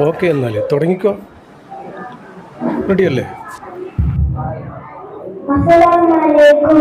Okay എന്നാൽ തുടങ്ങിക്കോ റെഡിയല്ലേ അസ്സലാമലൈക്കും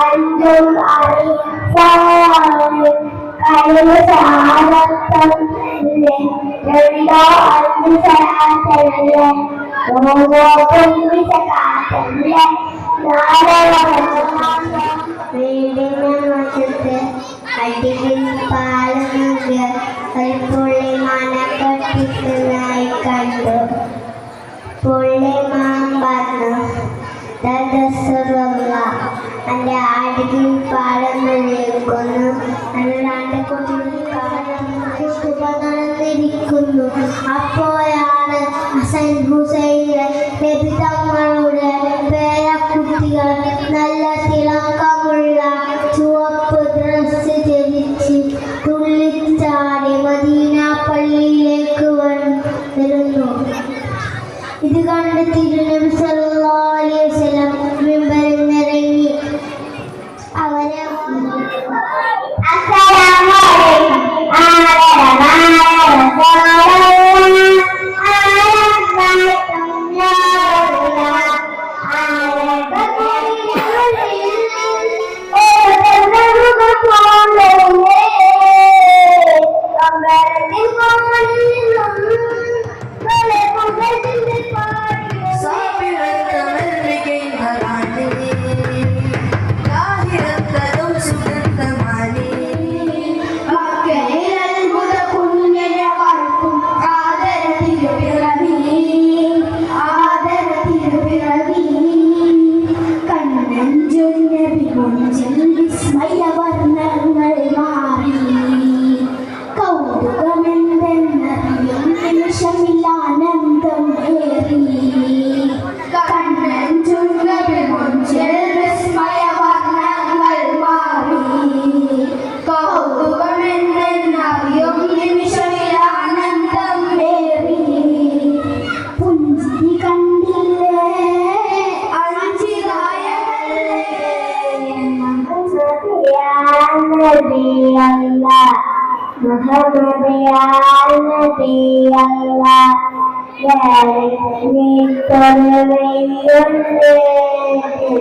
അഞ്ചും കഴിവ് സാരത്തല്ലേ രണ്ടോ അഞ്ച് സഹാത്തല്ലേ മൂന്നോ പൊന്നി സഹാത്തല്ലേ നാലോ വീടിന് വശത്ത് അടിയിൽ ഒരു പുള്ളി മന കണ്ടു പുള്ളി മാൻ പറഞ്ഞു ദസറുള്ള എന്റെ അടിയിൽ പാടുന്നു നിൽക്കുന്നു അല്ലാണ്ട് നടന്നിരിക്കുന്നു അപ്പോഴാണ് ഹസൻ ഹുസൈന്റെ നബി തങ്ങളുടെ പേരക്കുട്ടികൾ നല്ല തിളക്കമുള്ള ചുവപ്പ് ഡ്രസ് ധരിച്ച് തുള്ളിച്ചാടി മദീന പള്ളിയിലേക്ക് വന്ന് വരുന്നു. ഇത് കണ്ട് തിരുനബി സല്ലല്ലാഹു அல்லாஹ் முஹம்மது யா நபி அல்லாஹ் யாரை நீ கடல் பாய்ந்து நோக்கி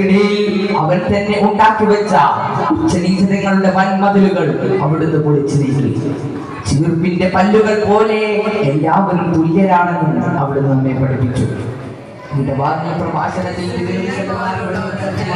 മനുഷ്യർക്കിടയിൽ അവൻ തന്നെ ഉണ്ടാക്കി വെച്ച ഉച്ചനീചതങ്ങളുടെ വൻമതിലുകൾ അവിടുന്ന് പൊളിച്ചു നീക്കി. ചീർപ്പിന്റെ പല്ലുകൾ പോലെ എല്ലാവരും തുല്യരാണെന്ന് അവിടുന്ന് നമ്മെ പഠിപ്പിച്ചു. എന്റെ വാർത്ത പ്രഭാഷണത്തിൽ വിവരണത്തിൽ